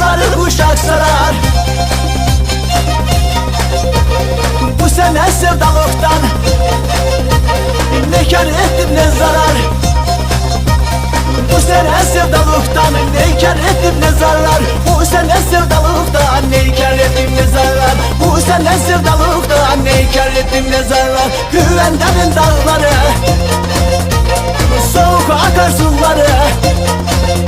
sarı kuşak sarar Bu sene sevdalıktan Ne kar ettim ne zarar? Bu sene sevdalıktan Ne kar ettim ne zarar? Bu sene sevdalıktan Ne kar ettim ne zarar? Bu sene sevdalıktan Ne kar ettim ne zarar? Güvendemin dağları Soğuk akar suları